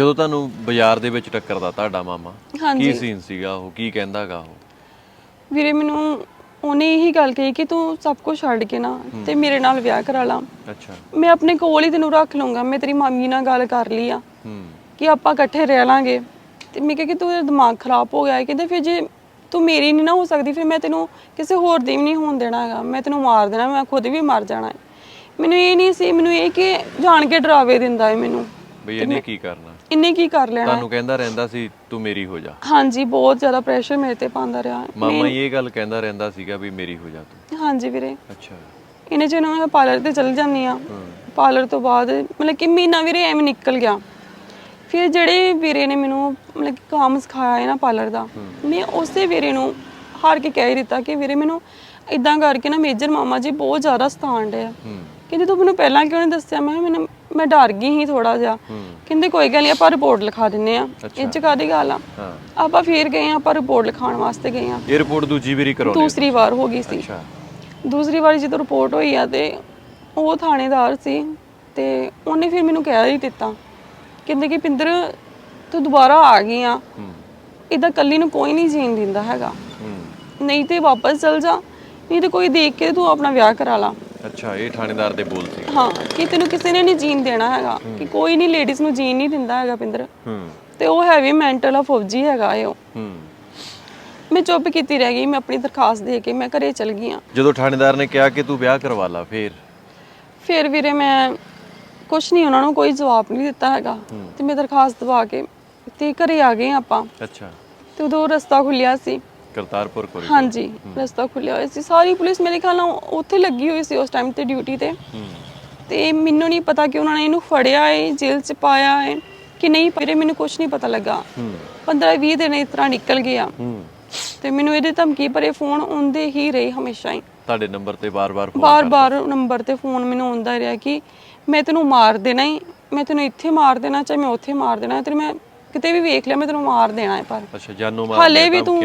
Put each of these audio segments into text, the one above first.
ਜਦੋਂ ਤੁਹਾਨੂੰ ਬਾਜ਼ਾਰ ਦੇ ਵਿੱਚ ਟੱਕਰਦਾ ਤੁਹਾਡਾ ਮਾਮਾ ਕੀ ਹਾਂਜੀ। ਸੀਨ ਸੀਗਾ ਉਹ? ਕੀ ਕਹਿੰਦਾਗਾ ਉਹ? ਵੀਰੇ ਮੈਨੂੰ ਉਹਨੇ ਇਹੀ ਗੱਲ ਕਹੀ ਕਿ ਤੂੰ ਸਭ ਕੁਝ ਛੱਡ ਕੇ ਨਾ ਤੇ ਮੇਰੇ ਨਾਲ ਵਿਆਹ ਕਰਾ ਲਾ। ਅੱਛਾ। ਮੈਂ ਆਪਣੇ ਕੋਲ ਹੀ ਤੈਨੂੰ ਰੱਖ ਲੂੰਗਾ ਮੈਂ ਤੇਰੀ ਮਾਮੀ ਨਾਲ ਗੱਲ ਕਰ ਲਈ ਆ। ਹੂੰ। ਕਿ ਆਪਾਂ ਇਕੱਠੇ ਰਹਿ ਲਾਂਗੇ। ਤੇ ਮੈਂ ਕਿਹਾ ਕਿ ਤੂੰ ਦਿਮਾਗ ਖਰਾਬ ਹੋ ਗਿਆ ਹੈ। ਕਹਿੰਦੇ ਫਿਰ ਜੇ ਤੂੰ ਮੇਰੀ ਨਹੀਂ ਨਾ ਹੋ ਸਕਦੀ ਫਿਰ ਮੈਂ ਤੈਨੂੰ ਕਿਸੇ ਹੋਰ ਦੀ ਵੀ ਨਹੀਂ ਹੋਣ ਦੇਣਾ ਹੈਗਾ ਮੈਂ ਤੈਨੂੰ ਮਾਰ ਦੇਣਾ ਮੈਂ ਖੁਦ ਵੀ ਮਰ ਜਾਣਾ ਹੈ। ਮੈਨੂੰ ਇਹ ਨਹੀਂ ਸੀ ਮੈਨੂੰ ਇਹ ਕਿ ਜਾਣ ਕੇ ਡਰਾਵੇ ਦਿੰਦਾ ਹੈ ਮੈਨੂੰ। ਬਈ ਇਹਨੇ ਕੀ ਕਰਨਾ? ਇੰਨੇ ਕੀ ਕਰ ਲੈਣਾ? ਹੈ? ਤੁਹਾਨੂੰ ਕਹਿੰਦਾ ਰਹਿੰਦਾ ਸੀ ਤੂੰ ਮੇਰੀ ਹੋ ਜਾ। ਹਾਂਜੀ ਬਹੁਤ ਜ਼ਿਆਦਾ ਪ੍ਰੈਸ਼ਰ ਮੇਰੇ ਤੇ ਪਾਉਂਦਾ ਰਿਹਾ। ਮਾਮਾ ਹੀ ਇਹ ਗੱਲ ਕਹਿੰਦਾ ਰਹਿੰਦਾ ਸੀਗਾ ਵੀ ਮੇਰੀ ਹੋ ਜਾ ਤੂੰ। ਹਾਂਜੀ ਵੀਰੇ। ਅੱਛਾ। ਇਹਨੇ ਚ ਨਾ ਮੈਂ ਪਾਰਲਰ ਤੇ ਚਲ ਜਾਂਦੀ ਆ ਪਾਰਲਰ ਤੋਂ ਬਾਅਦ ਮਤਲਬ ਕਿ ਮਹੀਨਾ ਵੀਰੇ ਐਵੇਂ ਨਿਕਲ ਗਿਆ। ਫਿਰ ਜਿਹੜੇ ਵੀਰੇ ਨੇ ਮੈਨੂੰ ਮਤਲਬ ਕਿ ਕੰਮ ਸਿਖਾਇਆ ਹੈ ਨਾ ਪਾਰਲਰ ਦਾ ਮੈਂ ਉਸੇ ਵੀਰੇ ਨੂੰ ਹਾਰ ਕੇ ਕਹਿ ਹੀ ਦਿੱਤਾ ਕਿ ਵੀਰੇ ਮੈਨੂੰ ਇਦਾਂ ਕਰਕੇ ਨਾ ਮੇਜਰ ਮਾਮਾ ਜੀ ਬਹੁਤ ਜ਼ਿਆਦਾ ਸਤਾਨ ਡਿਆ ਹੂੰ। ਕਹਿੰਦੇ ਤੂੰ ਮੈਨੂੰ ਪਹਿਲਾਂ ਕਿਉਂ ਨਹੀਂ ਦੱਸਿਆ? ਮੈਂ ਕਿਹਾ ਮੈਨੂੰ ਮੈਂ ਡਰ ਗਈ ਸੀ ਥੋੜਾ ਜਿਹਾ। ਕਹਿੰਦੇ ਕੋਈ ਗੱਲ ਨਹੀਂ ਆਪਾਂ ਰਿਪੋਰਟ ਲਿਖਾ ਦਿੰਨੇ ਆ। ਇਹ ਚ ਕਾਦੀ ਗੱਲ ਆ? ਹਾਂ। ਆਪਾਂ ਫੇਰ ਗਏ ਆ ਆਪਾਂ ਰਿਪੋਰਟ ਲਿਖਾਉਣ ਵਾਸਤੇ ਗਏ ਆ। ਇਹ ਰਿਪੋਰਟ ਦੂਜੀ ਵਾਰੀ ਕਰਾਉਣੀ ਦੂਸਰੀ ਵਾਰ ਹੋ ਗਈ ਸੀ। ਅੱਛਾ। ਦੂਸਰੀ ਵਾਰੀ ਜਦੋਂ ਰਿਪੋਰਟ ਹੋਈ ਆ ਤੇ ਉਹ ਥਾਣੇਦਾਰ ਸੀ ਤੇ ਉਹਨੇ ਫਿਰ ਮੈਨੂੰ ਕਹਿ ਹੀ ਦਿੱਤਾ। ਕਹਿੰਦੇ ਕਿ ਪਿੰਦਰ ਤੂੰ ਦੁਬਾਰਾ ਆ ਗਈ ਆ। ਇਦਾਂ ਕੱਲੀ ਨੂੰ ਕੋਈ ਨਹੀਂ ਜੀਣ ਦਿੰਦਾ ਹੈਗਾ। ਨਹੀਂ ਤੇ ਵਾਪਸ ਚਲ ਜਾ। ਨਹੀਂ ਤੇ ਕੋਈ ਦੇਖ ਕੇ ਤੂੰ ਆਪਣਾ ਵਿਆਹ ਕਰਾ ਲਾ। ਅੱਛਾ ਇਹ ਥਾਣੇਦਾਰ ਦੇ ਬੋਲ ਸੀ। ਹਾਂ ਕਿ ਤੈਨੂੰ ਕਿਸੇ ਨੇ ਨਹੀਂ ਜੀਣ ਦੇਣਾ ਹੈਗਾ। ਕਿ ਕੋਈ ਨਹੀਂ ਲੇਡੀਜ਼ ਨੂੰ ਜੀਣ ਨਹੀਂ ਦਿੰਦਾ ਹੈਗਾ ਪਿੰਦਰ। ਹੂੰ। ਤੇ ਉਹ ਹੈਵੀ ਮੈਂਟਲ ਆ ਫੌਜੀ ਹੈਗਾ ਇਹ ਉਹ। ਹੂੰ। ਮੈਂ ਚੁੱਪ ਕੀਤੀ ਰਹਿ ਗਈ ਮੈਂ ਆਪਣੀ ਦਰਖਾਸਤ ਦੇ ਕੇ ਮੈਂ ਘਰੇ ਚਲ ਗਈ ਆ ਜਦੋਂ ਥਾਣੇਦਾਰ ਨੇ ਕਿਹਾ ਕਿ ਤੂੰ ਵਿਆਹ ਕਰਵਾ ਲਾ ਫੇਰ? ਫਿਰ ਵੀਰੇ ਮੈਂ ਕੁਛ ਨਹੀਂ ਉਹਨਾਂ ਨੂੰ ਕੋਈ ਜਵਾਬ ਨਹੀਂ ਦਿੱਤਾ ਹੈਗਾ। ਤੇ ਮੈਂ ਦਰਖਾਸਤ ਦਵਾ ਕੇ ਤੇ ਘਰੇ ਆ ਗਏ ਆਪਾਂ। ਅੱਛਾ। ਤੇ ਉਦੋਂ ਰਸਤਾ ਖੁੱਲਿਆ ਸੀ। ਕਰਤਾਰਪੁਰ ਕੋਲ ਹਾਂਜੀ ਰਸਤਾ ਖੁੱਲਿਆ ਹੋਇਆ ਸੀ। ਸਾਰੀ ਪੁਲਿਸ ਮੇਰੇ ਖਿਆਲ ਨਾਲ ਉੱਥੇ ਲੱਗੀ ਹੋਈ ਸੀ ਉਸ ਟਾਈਮ ਤੇ ਡਿਊਟੀ ਤੇ। ਤੇ ਮੈਨੂੰ ਨਹੀਂ ਪਤਾ ਕਿ ਉਹਨਾਂ ਨੇ ਇਹਨੂੰ ਫੜਿਆ ਹੈ ਜੇਲ੍ਹ 'ਚ ਪਾਇਆ ਹੈ ਕਿ ਨਹੀਂ ਵੀਰੇ ਮੈਨੂੰ ਕੁਛ ਨਹੀਂ ਪਤਾ ਲੱਗਾ। ਹੂੰ। 15 20 ਦਿਨ ਇਸ ਤਰ੍ਹਾਂ ਨਿਕਲ ਗਿਆ। ਤੇ ਮੈਨੂੰ ਇਹਦੇ ਧਮਕੀ ਭਰੇ ਫੋਨ ਆਉਂਦੇ ਹੀ ਰਹੇ ਹਮੇਸ਼ਾ ਹੀ। ਤੁਹਾਡੇ ਨੰਬਰ ਤੇ ਬਾਰ-ਬਾਰ ਫੋਨ ਬਾਰ-ਬਾਰ ਨੰਬਰ ਤੇ ਫੋਨ ਮੈਨੂੰ ਆਉਂਦਾ ਰਿਹਾ ਕਿ ਮੈਂ ਤੈਨੂੰ ਮਾਰ ਦੇਣਾ ਹੀ ਮੈਂ ਤੈਨੂੰ ਇੱਥੇ ਮਾਰ ਦੇਣਾ ਚਾਹੇ ਮੈਂ ਉੱਥੇ ਮਾਰ ਦੇਣਾ ਤੇ ਮੈਂ ਕਿਤੇ ਵੀ ਵੇਖ ਲਿਆ ਮੈਂ ਤੈਨੂੰ ਮਾਰ ਦੇਣਾ ਹੈ ਪਰ। ਅੱਛਾ ਜਾਨੋਂ ਮਾਰ ਹਲੇ ਵੀ ਤੂੰ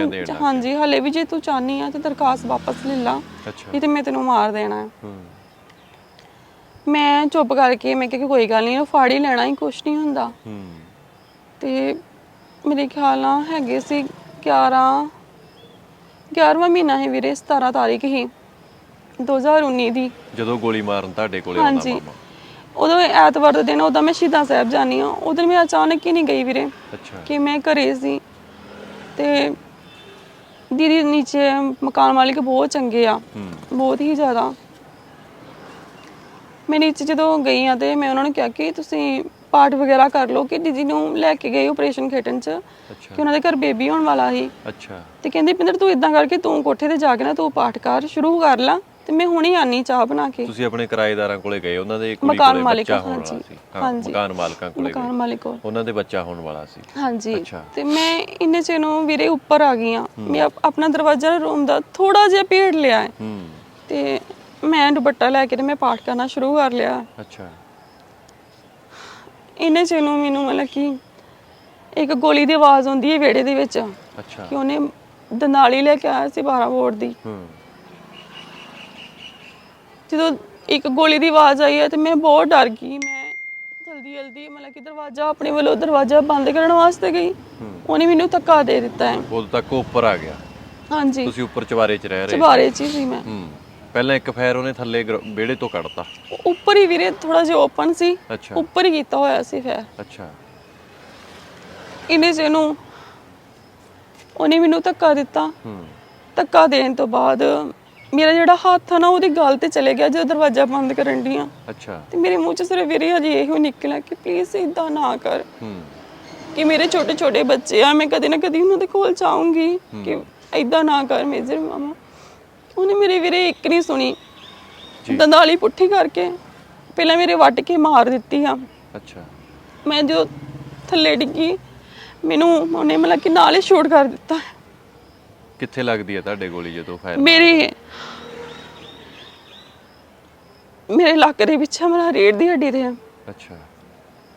ਹਾਂਜੀ ਹਲੇ ਵੀ ਜੇ ਤੂੰ ਚਾਹਨੀ ਆ ਤੇ ਦਰਖਾਸਤ ਵਾਪਸ ਲੈ ਲਾ ਅੱਛਾ। ਨਹੀਂ ਤੇ ਮੈਂ ਤੈਨੂੰ ਮਾਰ ਦੇਣਾ ਹੈ। ਮੈਂ ਚੁੱਪ ਕਰਕੇ ਮੈਂ ਕਿਹਾ ਕੋਈ ਗੱਲ ਨਹੀਂ ਉਹ ਫਾੜ ਹੀ ਲੈਣਾ ਹੀ ਕੁਛ ਨਹੀਂ ਹੁੰਦਾ। ਹੂੰ। ਤੇ ਮੇਰੇ ਖਿਆਲ ਨਾਲ ਹੈਗੇ ਸੀ 11 11ਵਾਂ ਮਹੀਨਾ ਹੈ ਵੀਰੇ 17 ਤਾਰੀਖ ਹੀ 2019 ਦੀ। ਜਦੋਂ ਗੋਲੀ ਮਾਰਨ ਤੁਹਾਡੇ ਕੋਲੇ ਆਉਂਦਾ ਮਾਮਾ। ਉਦੋਂ ਐਤਵਾਰ ਦਾ ਦਿਨ ਉਦੋਂ ਮੈਂ ਸ਼ਹੀਦਾਂ ਸਾਹਿਬ ਜਾਨੀ ਆ ਉਦੋਂ ਮੈਂ ਅਚਾਨਕ ਹੀ ਨਹੀਂ ਗਈ ਵੀਰੇ ਅੱਛਾ। ਕਿ ਮੈਂ ਘਰੇ ਸੀ। ਤੇ ਦੀਦੀ ਨੀਚੇ ਮਕਾਨ ਮਾਲਿਕ ਬਹੁਤ ਚੰਗੇ ਆ। ਹੂੰ। ਬਹੁਤ ਹੀ ਜ਼ਿਆਦਾ। ਮੈਂ ਨੀਚੇ ਜਦੋਂ ਗਈ ਆ ਤੇ ਮੈਂ ਉਹਨਾਂ ਨੂੰ ਕਿਹਾ ਕਿ ਤੁਸੀਂ ਪਾਠ ਵਗੈਰਾ ਕਰ ਲਓ ਕਿ ਦੀਦੀ ਨੂੰ ਲੈ ਕੇ ਗਏ ਆਪਰੇਸ਼ਨ ਖੇਟਣ ਚ ਅੱਛਾ। ਕਿ ਉਹਨਾਂ ਦੇ ਘਰ ਬੇਬੀ ਹੋਣ ਵਾਲਾ ਸੀ। ਅੱਛਾ। ਤੇ ਕਹਿੰਦੇ ਪਿੰਦਰ ਤੂੰ ਇਦਾਂ ਕਰਕੇ ਤੂੰ ਕੋਠੇ ਤੇ ਜਾ ਕੇ ਨਾ ਤੂੰ ਪਾਠ ਕਰ ਸ਼ੁਰੂ ਕਰ ਲਾ। ਤੇ ਮੈਂ ਹੁਣੇ ਆਨੀ ਚਾਹ ਬਣਾ ਕੇ। ਤੁਸੀਂ ਆਪਣੇ ਕਿਰਾਏਦਾਰਾਂ ਕੋਲੇ ਗਏ ਉਹਨਾਂ ਦੇ ਕੁੜੀ ਮਕਾਨ ਕੋਲੇ ਮਾਲਿਕ ਬੱਚਾ ਹੋਣ ਹਾਂਜੀ ਵਾਲਾ ਸੀ। ਹਾਂ ਹਾਂਜੀ। ਮਕਾਨ ਮਾਲਕਾਂ ਕੋਲੇ ਮਕਾਨ ਗਏ। ਮਾਲਿਕ ਕੋਲ। ਉਹਨਾਂ ਦੇ ਬੱਚਾ ਹੋਣ ਵਾਲਾ ਸੀ। ਹਾਂਜੀ। ਅੱਛਾ। ਤੇ ਮੈਂ ਇੰਨੇ ਚ ਨੂੰ ਵੀਰੇ ਉੱਪਰ ਆ ਗਈ ਆ ਮੈਂ ਆਪ- ਆਪਣਾ ਦਰਵਾਜ਼ਾ ਰੂਮ ਦਾ ਥੋੜਾ ਜਿਹਾ ਭੇੜ ਲਿਆ ਹੈ। ਹੂੰ। ਤੇ ਮੈਂ ਦੁਪੱਟਾ ਲੈ ਕੇ ਤੇ ਮੈਂ ਪਾਠ ਕਰਨਾ ਸ਼ੁਰੂ ਕਰ ਲਿਆ। ਅੱਛਾ। ਇੰਨੇ ਚ ਨੂੰ ਮੈਨੂੰ ਮਤਲਬ ਕਿ ਇੱਕ ਗੋਲੀ ਦੀ ਆਵਾਜ਼ ਆਉਂਦੀ ਹੈ ਵਿਹੜੇ ਦੇ ਵਿੱਚ ਅੱਛਾ। ਕਿ ਉਹਨੇ ਦੰਦਾਲੀ ਲੈ ਕੇ ਆਇਆ ਸੀ 12 ਬੋਰ ਦੀ। ਹੂੰ। ਜਦੋਂ ਇੱਕ ਗੋਲੀ ਦੀ ਆਵਾਜ਼ ਆਈ ਹੈ ਤੇ ਮੈਂ ਬਹੁਤ ਡਰ ਗਈ ਮੈਂ ਜਲਦੀ ਜਲਦੀ ਮਤਲਬ ਕਿ ਦਰਵਾਜ਼ਾ ਆਪਣੇ ਵੱਲੋਂ ਦਰਵਾਜ਼ਾ ਬੰਦ ਕਰਨ ਵਾਸਤੇ ਗਈ। ਉਹਨੇ ਮੈਨੂੰ ਧੱਕਾ ਦੇ ਦਿੱਤਾ ਹੈ। ਉਦੋਂ ਤੱਕ ਉਹ ਉੱਪਰ ਆ ਗਿਆ। ਹਾਂਜੀ। ਤੁਸੀਂ ਉੱਪਰ ਚਵਾਰੇ 'ਚ ਰਹਿ ਰਹੇ। ਚਬਾਰੇ ਚ ਹੀ ਸੀ ਮੈਂ। ਹੂੰ। ਪਹਿਲਾਂ ਇੱਕ ਫੈਰ ਉਹਨੇ ਥੱਲੇ ਵਿਹੜੇ ਤੋਂ ਕੱਢਤਾ। ਉੱਪਰ ਹੀ ਵੀਰੇ ਥੋੜਾ ਜਿਹਾ ਓਪਨ ਸੀ। ਉੱਪਰ ਹੀ ਕੀਤਾ ਹੋਇਆ ਸੀ ਫਿਰ ਅੱਛਾ। ਇਹਨੇ ਜਿਹਨੂੰ ਉਹਨੇ ਮੈਨੂੰ ਧੱਕਾ ਦਿੱਤਾ। ਹੂੰ। ਧੱਕਾ ਦੇਣ ਤੋਂ ਬਾਅਦ ਮੇਰਾ ਜਿਹੜਾ ਹੱਥ ਆ ਨਾ ਉਹਦੀ ਗਲ ਤੇ ਚਲੇ ਗਿਆ ਜਦੋਂ ਦਰਵਾਜ਼ਾ ਬੰਦ ਕਰਨ ਦੀ ਆ। ਅੱਛਾ। ਤੇ ਮੇਰੇ ਮੂੰਹ ਚ ਸਿਰਫ ਵੀਰੇ ਹਜੇ ਇਹੋ ਨਿਕਲਿਆ ਕਿ ਪਲੀਜ਼ ਇਦਾਂ ਨਾ ਕਰ। ਹੂੰ। ਕਿ ਮੇਰੇ ਛੋਟੇ ਛੋਟੇ ਬੱਚੇ ਆ ਮੈਂ ਕਦੇ ਨਾ ਕਦੇ ਉਹਨਾਂ ਦੇ ਕੋਲ ਚਾਹੂੰਗੀ ਕਿ ਇਦਾਂ ਨਾ ਕਰ ਮੇਜਰ ਮਾਮਾ। ਉਹਨੇ ਮੇਰੇ ਵੀਰੇ ਇੱਕ ਨਹੀਂ ਸੁਣੀ। ਦੰਦਾਲੀ ਪੁੱਠੀ ਕਰਕੇ ਪਹਿਲਾਂ ਮੇਰੇ ਵੱਟ ਕੇ ਮਾਰ ਦਿੱਤੀ ਆ। ਅੱਛਾ। ਮੈਂ ਜੋ ਥੱਲੇ ਡਿੱਗੀ ਮੈਨੂੰ ਉਹਨੇ ਮਤਲਬ ਕਿ ਨਾਲ ਹੀ ਸ਼ੂਟ ਕਰ ਦਿੱਤਾ। ਕਿੱਥੇ ਲੱਗਦੀ ਹੈ ਤੁਹਾਡੇ ਗੋਲੀ ਜਦੋਂ ਫਾਇਰ ਮੇਰੀ ਮੇਰੇ ਲੱਕ ਦੇ ਪਿੱਛੇ ਮੇਰਾ ਰੀੜ ਦੀ ਹੱਡੀ ਤੇ ਅੱਛਾ।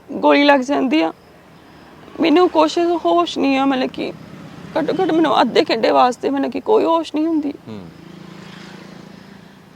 ਗੋਲੀ ਲੱਗ ਜਾਂਦੀ ਆ। ਮੈਨੂੰ ਕੁਛ ਹੋਸ਼ ਨਹੀਂ ਆ ਮਤਲਬ ਕਿ ਘੱਟੋ ਘੱਟ ਮੈਨੂੰ ਅੱਧੇ ਘੰਟੇ ਵਾਸਤੇ ਮਤਲਬ ਕਿ ਕੋਈ ਹੋਸ਼ ਨਹੀਂ ਹੁੰਦੀ। ਹੂੰ।